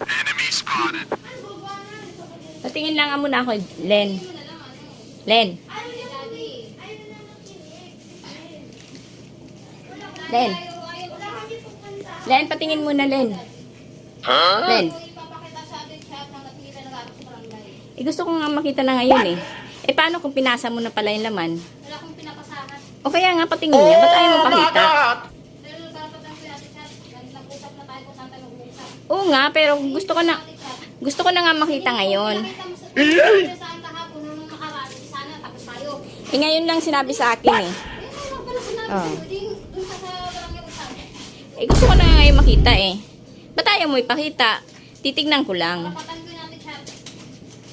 Enemy spotted. Patingin lang muna ako, Len. Len. Len. Len, patingin muna, Len. Len. Sa barangay. Eh, gusto ko nga makita na ngayon eh. Eh, paano kung pinasa mo na pala yung laman? Wala akong pinapasahan. O kaya nga, patingin niya. Ba't ayaw mo pakita? Pero karapatan ko natin siya. Nag-usap na tayo kung saan tayo mag-uusap. Oo nga, pero gusto ko na, gusto ko na nga makita ngayon. Eh, ngayon lang sinabi sa akin eh. Oh. Eh, gusto ko na nga ngayon makita eh. Ba't ayaw mo ipakita? Titignan ko lang.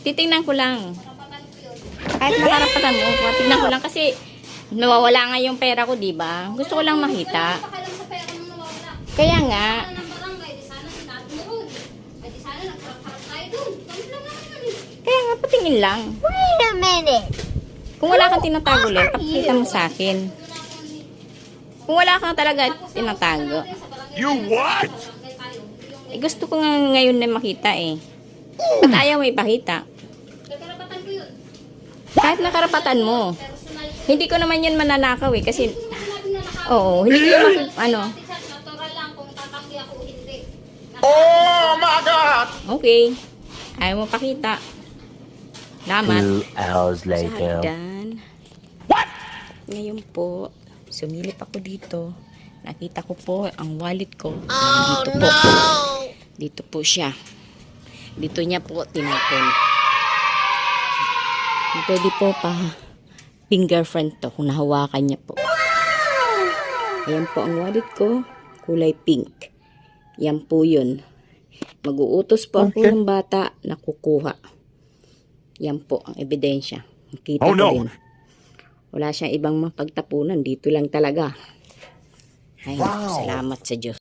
Titignan ko lang. Kahit nakarapatan mo, tignan ko lang kasi nawawala nga yung pera ko, di ba? Gusto ko lang makita. Kaya nga, Sana ng barangay, di sana sinabi mo ron. Ay di sana nagkarap-karap tayo dun. Kami lang naman yun eh. Kaya nga, patingin lang. Wait a minute. Kung wala kang tinatago, Len, pakita mo sa akin. Wala akong Kung wala kang talaga tinatago. You what? Eh, gusto ko nga ngayon na makita eh. Ba't ayaw mo ipakita? karapatan ko yun. Kahit nakarapatan mo. Hindi ko naman yan mananakaw eh. Kasi, oo, hindi ko maki- ano. Natural lang kung tatanggi ako o hindi. Oh my God! Okay. Ayaw mo pakita. Salamat. Two hours later. Hagdan. Ngayon po, sumilip ako dito. Nakita ko po ang wallet ko. dito po. Dito po siya. Dito niya po tinapon. Pwede po pa fingerprint to kung nahawakan niya po. Ayan po ang wallet ko. Kulay pink. Yan po yun. Mag-uutos po ako ng bata na kukuha. Yan po ang ebidensya. Nakita Oh, ko no. din. Wala siyang ibang mapagtapunan. Dito lang talaga. Ay, naku, salamat sa Diyos.